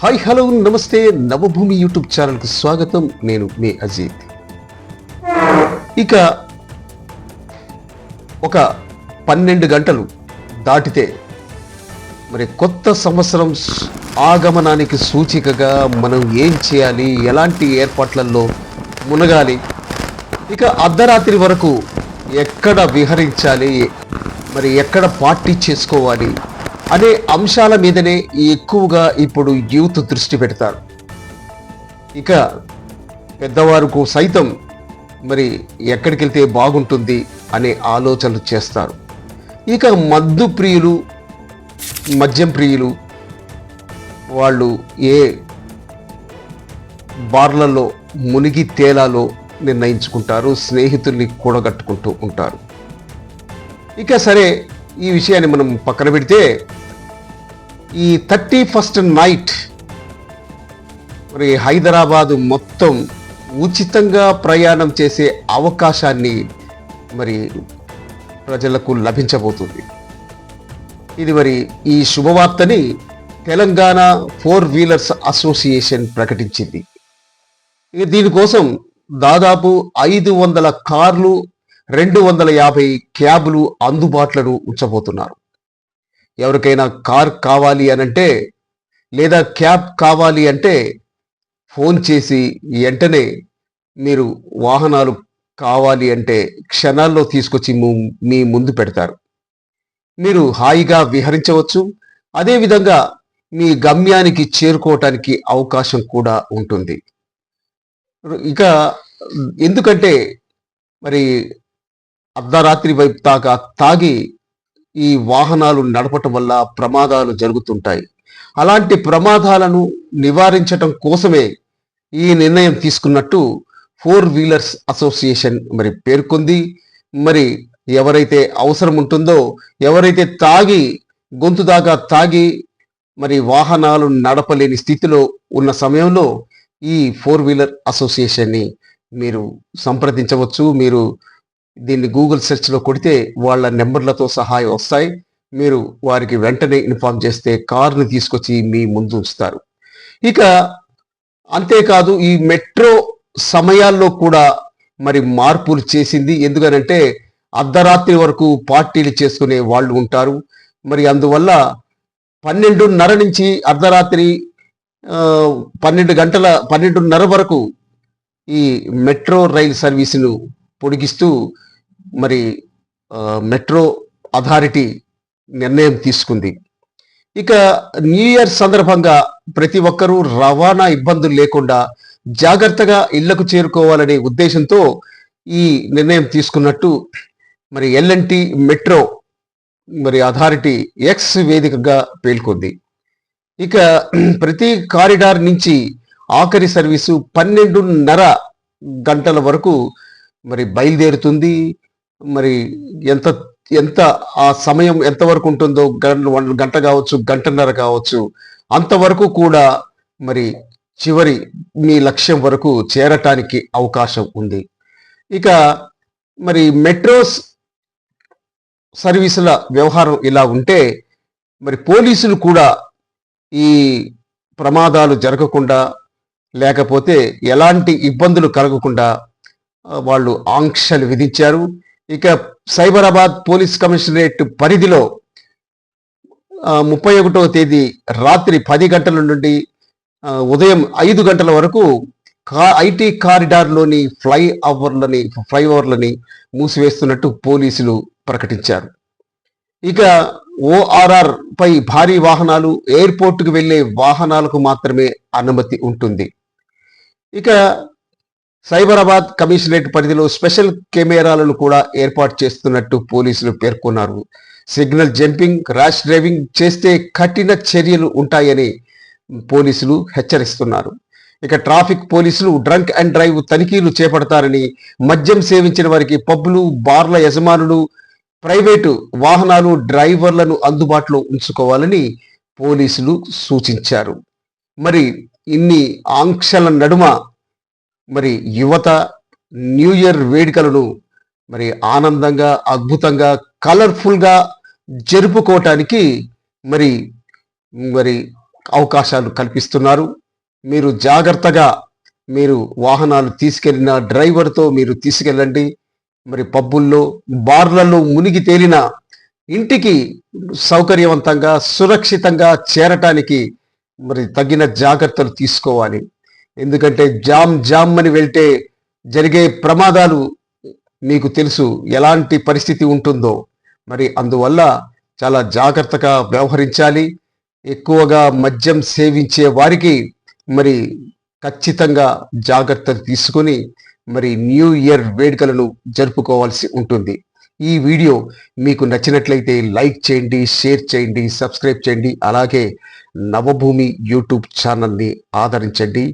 Hi hello నమస్తే Navabhoomi YouTube ఛానల్కు స్వాగతం. నేను మీ అజిత్. ఇక ఒక పన్నెండు గంటలు దాటితే మరి కొత్త సంవత్సరం ఆగమనానికి సూచికగా మనం ఏం చేయాలి? ఎలాంటి ఏర్పాట్లలో మునగాలి? ఇక అర్ధరాత్రి వరకు ఎక్కడ విహరించాలి? మరి ఎక్కడ పార్టీ చేసుకోవాలి? అనే అంశాల మీదనే ఎక్కువగా ఇప్పుడు యూత్ దృష్టి పెడతారు. ఇక పెద్దవారుకు సైతం మరి ఎక్కడికి వెళ్తే బాగుంటుంది అనే ఆలోచనలు చేస్తారు. ఇక మద్దు ప్రియులు మద్యం ప్రియులు వాళ్ళు ఏ బార్లలో మునిగి తేలాలో నిర్ణయించుకుంటారు స్నేహితుల్ని కూడగట్టుకుంటూ ఉంటారు. ఇక సరే ఈ విషయాన్ని మనం పక్కన పెడితే ఈ థర్టీ ఫస్ట్ నైట్ మరి హైదరాబాదు మొత్తం ఉచితంగా ప్రయాణం చేసే అవకాశాన్ని మరి ప్రజలకు లభించబోతుంది. ఇది మరి ఈ శుభవార్తని తెలంగాణ ఫోర్ వీలర్స్ అసోసియేషన్ ప్రకటించింది. ఇక దీనికోసం దాదాపు ఐదు వందల కార్లు రెండు వందల యాభై క్యాబులు అందుబాటులో ఉంచబోతున్నారు. ఎవరికైనా కార్ కావాలి అనంటే లేదా క్యాబ్ కావాలి అంటే ఫోన్ చేసి వెంటనే మీరు వాహనాలు కావాలి అంటే క్షణాల్లో తీసుకొచ్చి మీ ముందు పెడతారు. మీరు హాయిగా విహరించవచ్చు. అదేవిధంగా మీ గమ్యానికి చేరుకోవటానికి అవకాశం కూడా ఉంటుంది. ఇక ఎందుకంటే మరి అర్ధరాత్రి వైపు దాకా తాగి ఈ వాహనాలు నడపటం వల్ల ప్రమాదాలు జరుగుతుంటాయి. అలాంటి ప్రమాదాలను నివారించటం కోసమే ఈ నిర్ణయం తీసుకున్నట్టు ఫోర్ వీలర్స్ అసోసియేషన్ మరి పేర్కొంది. మరి ఎవరైతే అవసరం ఉంటుందో ఎవరైతే తాగి గొంతు దాకా తాగి మరి వాహనాలు నడపలేని స్థితిలో ఉన్న సమయంలో ఈ ఫోర్ వీలర్ అసోసియేషన్ని మీరు సంప్రదించవచ్చు. మీరు దీన్ని గూగుల్ సెర్చ్లో కొడితే వాళ్ళ నెంబర్లతో సహాయం వస్తాయి. మీరు వారికి వెంటనే ఇన్ఫార్మ్ చేస్తే కార్ని తీసుకొచ్చి మీ ముందు ఉంచుతారు. ఇక అంతేకాదు ఈ మెట్రో సమయాల్లో కూడా మరి మార్పులు చేసింది ఎందుకనంటే అర్ధరాత్రి వరకు పార్టీలు చేసుకునే వాళ్ళు ఉంటారు. మరి అందువల్ల పన్నెండున్నర నుంచి అర్ధరాత్రి పన్నెండు గంటల పన్నెండున్నర వరకు ఈ మెట్రో రైల్ సర్వీసును పొడిగిస్తూ మరి మెట్రో అథారిటీ నిర్ణయం తీసుకుంది. ఇక న్యూ ఇయర్ సందర్భంగా ప్రతి ఒక్కరూ రవాణా ఇబ్బందులు లేకుండా జాగ్రత్తగా ఇళ్ళకు చేరుకోవాలనే ఉద్దేశంతో ఈ నిర్ణయం తీసుకున్నట్టు మరి ఎల్ఎన్టీ మెట్రో మరి అథారిటీ ఎక్స్ వేదికగా పేర్కొంది ఇక ప్రతి కారిడార్ నుంచి ఆఖరి సర్వీసు పన్నెండున్నర గంటల వరకు మరి బయలుదేరుతుంది. మరి ఎంత ఎంత ఆ సమయం ఎంతవరకు ఉంటుందో గంట గంట కావచ్చు గంటన్నర కావచ్చు అంతవరకు కూడా మరి చివరి మీ లక్ష్యం వరకు చేరటానికి అవకాశం ఉంది. ఇక మరి మెట్రోస్ సర్వీసుల వ్యవహారం ఇలా ఉంటే మరి పోలీసులు కూడా ఈ ప్రమాదాలు జరగకుండా లేకపోతే ఎలాంటి ఇబ్బందులు కలగకుండా వాళ్ళు ఆంక్షలు విధించారు. ఇక సైబరాబాద్ పోలీస్ కమిషనరేట్ పరిధిలో ముప్పై ఒకటవ తేదీ రాత్రి పది గంటల నుండి ఉదయం ఐదు గంటల వరకు కా ఐటీ కారిడార్లోని ఫ్లై ఓవర్లని ఫ్లైఓవర్లని మూసివేస్తున్నట్టు పోలీసులు ప్రకటించారు. ఇక ఓఆర్ఆర్ పై భారీ వాహనాలు ఎయిర్పోర్టుకు వెళ్ళే వాహనాలకు మాత్రమే అనుమతి ఉంటుంది. ఇక సైబరాబాద్ కమిషనరేట్ పరిధిలో స్పెషల్ కెమెరాలను కూడా ఏర్పాటు చేస్తున్నట్టు పోలీసులు పేర్కొన్నారు. సిగ్నల్ జంపింగ్ ర్యాష్ డ్రైవింగ్ చేస్తే కఠిన చర్యలు ఉంటాయని పోలీసులు హెచ్చరిస్తున్నారు. ఇక ట్రాఫిక్ పోలీసులు డ్రంక్ అండ్ డ్రైవ్ తనిఖీలు చేపడతారని మద్యం సేవించిన వారికి పబ్బులు బార్ల యజమానులు ప్రైవేటు వాహనాలు డ్రైవర్లను అందుబాటులో ఉంచుకోవాలని పోలీసులు సూచించారు. మరి ఇన్ని ఆంక్షల నడుమ మరి యువత న్యూ ఇయర్ వేడుకలను మరి ఆనందంగా అద్భుతంగా కలర్ఫుల్గా జరుపుకోవటానికి మరి మరి అవకాశాలు కల్పిస్తున్నారు. మీరు జాగ్రత్తగా మీరు వాహనాలు తీసుకెళ్ళిన డ్రైవర్తో మీరు తీసుకెళ్ళండి. మరి పబ్బుల్లో బార్లలో మునిగి తేలిన ఇంటికి సౌకర్యవంతంగా సురక్షితంగా చేరటానికి మరి తగిన జాగ్రత్తలు తీసుకోవాలి. ఎందుకంటే జామ్ జామ్ అని వెళ్తే జరిగే ప్రమాదాలు మీకు తెలుసు ఎలాంటి పరిస్థితి ఉంటుందో. మరి అందువల్ల చాలా జాగ్రత్తగా వ్యవహరించాలి. ఎక్కువగా మద్యం సేవించే వారికి మరి ఖచ్చితంగా జాగ్రత్తలు తీసుకొని మరి న్యూ ఇయర్ వేడుకలను జరుపుకోవాల్సి ఉంటుంది. ఈ వీడియో మీకు నచ్చినట్లయితే లైక్ చేయండి షేర్ చేయండి సబ్స్క్రైబ్ చేయండి. అలాగే నవభూమి యూట్యూబ్ ఛానల్ని ఆదరించండి.